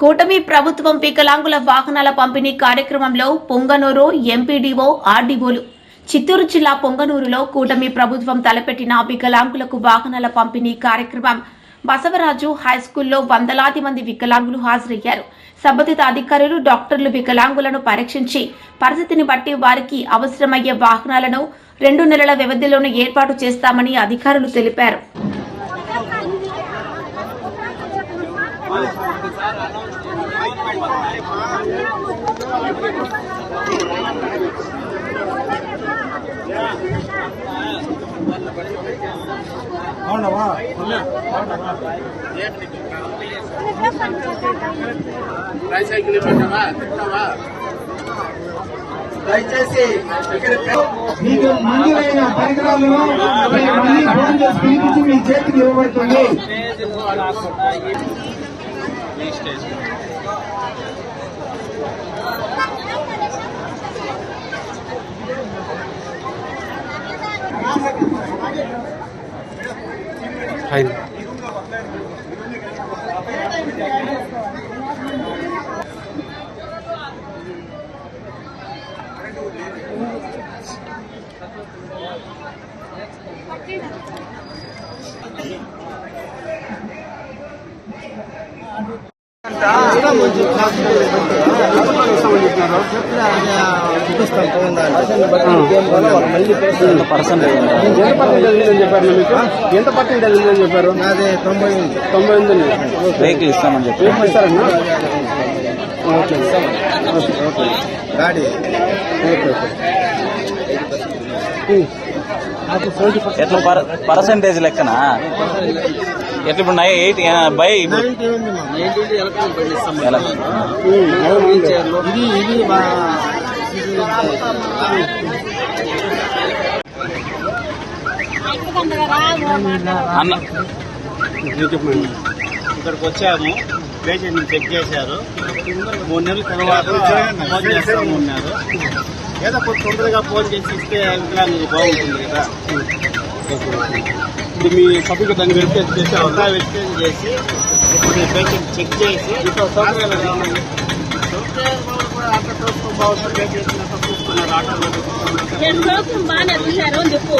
కూటమి ప్రభుత్వం వికలాంగుల వాహనాల పంపిణీ కార్యక్రమంలో పొంగనూరు ఎంపీడీఓ ఆర్డీఓలు. చిత్తూరు జిల్లా పొంగనూరులో కూటమి ప్రభుత్వం తలపెట్టిన వికలాంగులకు వాహనాల పంపిణీ కార్యక్రమం. బసవరాజు హైస్కూల్లో వందలాది మంది వికలాంగులు హాజరయ్యారు. సంబంధిత అధికారులు డాక్టర్లు వికలాంగులను పరీక్షించి పరిస్థితిని బట్టి వారికి అవసరమయ్యే వాహనాలను రెండు నెలల వ్యవధిలోనే ఏర్పాటు చేస్తామని అధికారులు తెలిపారు. అవునవా ట్రైసైకిల్ ఇవ్వమంటావా తింటావా దయచేసి ఇక్కడ మీకు మంజూరైన పరికరాలను మీరు మళ్ళీ ఫోన్ చేసి పిలిపించి మీ చేతికి ఇవ్వబడుతుంది ఎంత పర్సెంటేజ్ అని చెప్పారు మీకు ఎంత పర్సెంటేజ్ అని చెప్పారు తొంభై తొంభై ఉంది వెహికల్ ఇస్తామని చెప్పి ఏం ఇస్తారన్నా ఓకే గాడి ఓకే ఓకే ఎట్లా పర్సంటేజ్ లెక్కన ఎట్లా ఇప్పుడు ఎయిట్ బై? ఇది ఇది అన్న చెప్పండి ఇక్కడికి వచ్చాము. పేషెంట్ని చెక్ చేశారు. మూడు నెలల తర్వాత ఫోన్ చేస్తాము ఉన్నారు. ఏదో కొంచెం తొందరగా ఫోన్ చేసి ఇస్తే వికలాంగులు బాగుంటుంది కదా. ఇది మీ సభ్యులకు దాన్ని వెరిఫై చేసి అంతా వెరిఫికేషన్ చేసి ఇప్పుడు పేషెంట్ చెక్ చేసి ఎన్ని రోజులు బాగానే చూశారు అని చెప్పు.